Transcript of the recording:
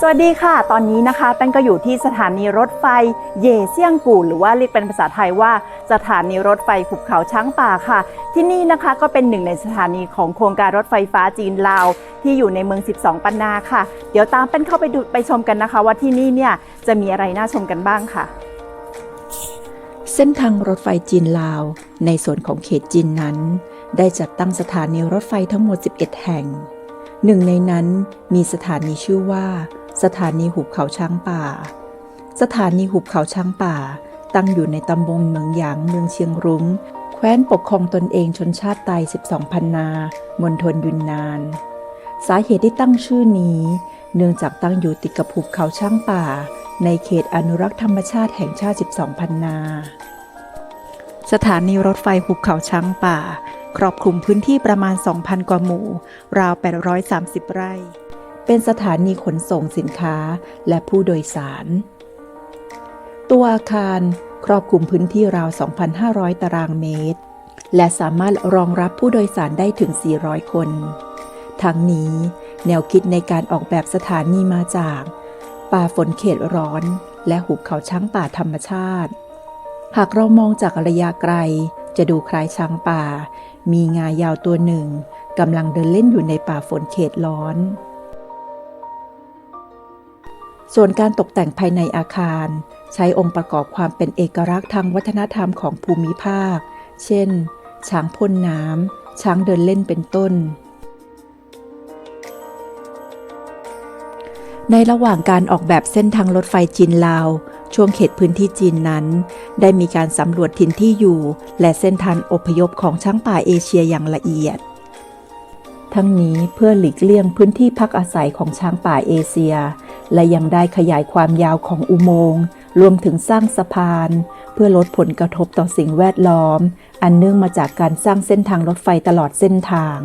สวัสดีค่ะ ตอนนี้นะคะแป้งก็อยู่ที่สถานีรถไฟเย่เซียงกู่หรือว่าเรียกเป็นภาษาไทยว่าสถานีรถไฟหุบเขาช้างป่าค่ะ ที่นี่นะคะก็เป็นหนึ่งในสถานีของโครงการรถไฟฟ้าจีนลาว ที่อยู่ในเมือง 12 ปันนาค่ะ เดี๋ยวตามแป้นเข้าไปดูไปชมกันนะคะ ว่าที่นี่เนี่ยจะมีอะไรน่าชมกันบ้างค่ะ เส้นทางรถไฟจีนลาว ในส่วนของเขตจีนนั้น ได้จัดตั้งสถานีรถไฟทั้งหมด 11 แห่ง หนึ่งในนั้นมีสถานีชื่อว่า สถานีหุบเขาช้างป่า สถานีหุบเขาช้างป่า ตั้งอยู่ในตำบลเมืองหยางเมืองเชียงรุ้ง แคว้นปกครองตนเองชนชาติไต12พันนามณฑลยุนนาน สาเหตุที่ตั้งชื่อนี้ เนื่องจากตั้งอยู่ติดกับหุบเขาช้างป่า ในเขตอนุรักษ์ธรรมชาติแห่งชาติ 12พันนา สถานีรถไฟหุบเขาช้างป่า ครอบคลุมพื้นที่ประมาณ 2,000 กว่าหมู่ ราว 830 ไร่ เป็นสถานีขนส่งสินค้าและผู้โดยสาร ตัวอาคารครอบคลุมพื้นที่ราว 2,500 ตารางเมตร และสามารถรองรับผู้โดยสารได้ถึง 400 คน ทั้งนี้แนวคิดในการออกแบบสถานีมาจาก ป่าฝนเขตร้อน และหุบเขาช้างป่าธรรมชาติ หากเรามองจากระยะไกล จะดูคล้ายช้างป่า มีงายาวตัวหนึ่งกำลังเดินเล่นอยู่ในป่าฝนเขตร้อน ส่วนการตกแต่งภายในอาคาร ใช้องค์ประกอบความเป็นเอกลักษณ์ทางวัฒนธรรมของภูมิภาค เช่น ช้างพ่นน้ำ ช้างเดินเล่นเป็นต้น ในระหว่างการออกแบบเส้นทางรถไฟจีนลาว ช่วงเขตพื้นที่จีนนั้น ได้มีการสำรวจถิ่นที่อยู่ และเส้นทางอพยพของช้างป่าเอเชียอย่างละเอียดทั้งนี้เพื่อหลีกเลี่ยงพื้นที่พักอาศัยของช้างป่าเอเชีย และยังได้ขยายความยาวของอุโมงค์ รวมถึงสร้างสะพาน เพื่อลดผลกระทบต่อสิ่งแวดล้อม อันเนื่องมาจากการสร้างเส้นทางรถไฟตลอดเส้นทาง